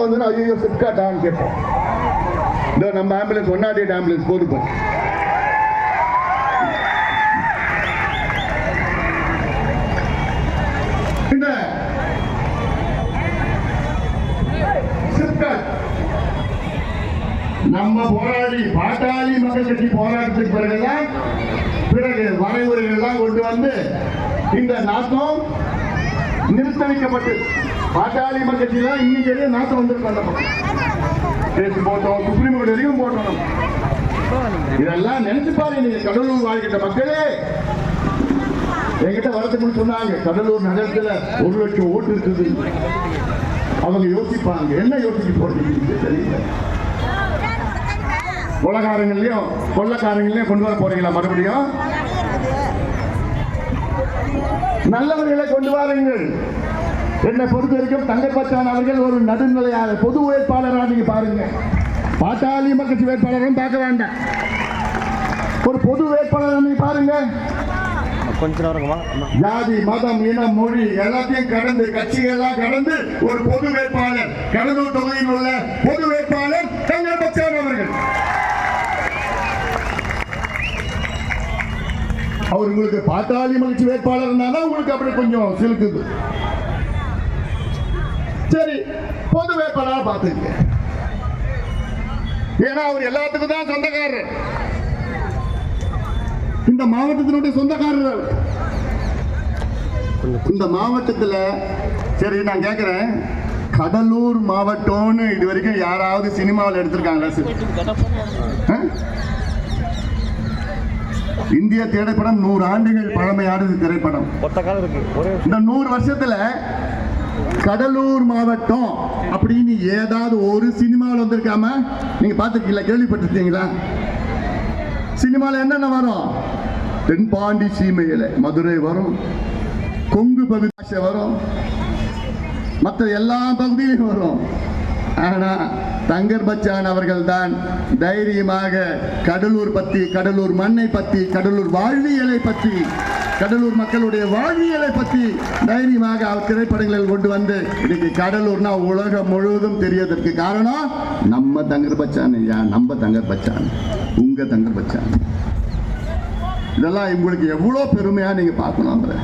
நாத்தம் வந்து ஐயோ சிப்காட்டான்னு கேட்போம். இதோ நம்ம ambulance one nought eight ambulance போது நம்ம போராடி பாட்டாளி மக்கள் கட்சி போராட்டத்துக்கு பிறகுதான் பிறகு வரைமுறைகள் எல்லாம் கொண்டு வந்து இந்த நாட்டம் நிறுத்த வைக்கப்பட்டு பாட்டாளி மக்கள் தான் இன்னைக்கு வரையும் நாட்டம் வந்திருக்கோம் அந்த பக்கம். போட்டோம் சுப்ரீம் கோர்ட் வரைக்கும் போட்டோம் இதெல்லாம் நினைச்சு பாருங்க நீங்க கடலூர் வாழ்கிட்ட மக்களே. என்கிட்ட வரதுக்கு சொன்னாங்க கடலூர் நகரத்துல ஒரு லட்சம் ஓட்டு இருக்குது. அவங்க யோசிப்பாங்க என்ன யோசிக்க போறீங்க தெரியல. கொலகாரங்களையும் கொள்ளக்காரங்களையும் கொண்டு வர போறீங்களா மறுபடியும்? நல்லவர்களை கொண்டு வாருங்கள். என்னை பொறுத்த வரைக்கும் தங்கப்பச்சான் அவர்கள் ஒரு நடுநிலையாளர் பொது வேட்பாளராக நீங்க பாருங்க. பாட்டாளி மக்கள் வேட்பாளரும் பார்க்க வேண்டாம். ஒரு பொது வேட்பாளர் நீங்க பாருங்க. கொஞ்ச நேரம். ஜாதி மதம் இனம் மொழி எல்லாத்தையும் கடந்து கட்சிகள்லாம் கடந்து ஒரு பொது வேட்பாளர். கடலூர் தொகுதியில் உள்ள பொது வேட்பாளர் தங்கள் பச்சான் அவர்கள் அவர் உங்களுக்கு பாட்டாளி மகிழ்ச்சி வேட்பாளர்னா தான் உங்களுக்கு அப்படி கொஞ்சம் சிலுக்குது. சரி பொது வேட்பாளராக பார்த்துங்க. ஏன்னா அவர் எல்லாத்துக்கும் தான் சொந்தக்காரர். இந்த மாவட்டத்தினுடைய சொந்தக்காரர். இந்த மாவட்டத்துல சரி நான் கேட்கிறேன் கடலூர் மாவட்டம்னு இது வரைக்கும் யாராவது சினிமாவில் ஆ? இந்திய திரைப்படம் நூறு ஆண்டுகள் பழமையானது திரைப்படம். இந்த நூறு வருஷத்துல கடலூர் மாவட்டம் அப்படின்னு ஏதாவது ஒரு சினிமாவில் வந்திருக்காம நீங்க பார்த்துருக்கீங்களா? கேள்விப்பட்டிருக்கீங்களா? சினிமாவில் என்னென்ன வரும்? தென்பாண்டி சீமையில மதுரை வரும் கொங்கு பகுதி வரும் மற்ற எல்லா பகுதியிலும் வரும். ஆனால் தங்கர் பச்சான் அவர்கள் தான் தைரியமாக கடலூர் பற்றி கடலூர் மண்ணை பற்றி கடலூர் வாழ்வியலை பற்றி கடலூர் மக்களுடைய வாழ்வியலை பற்றி தைரியமாக அவர் திரைப்படங்களில் கொண்டு வந்து இன்னைக்கு கடலூர்னா உலகம் முழுவதும் தெரியதற்கு காரணம் நம்ம தங்கர் பச்சான் ஐயா நம்ம தங்கர் பச்சான் உங்க தங்கர் பச்சான். இதெல்லாம் உங்களுக்கு எவ்வளோ பெருமையாக நீங்கள் பார்க்கணும் அவரை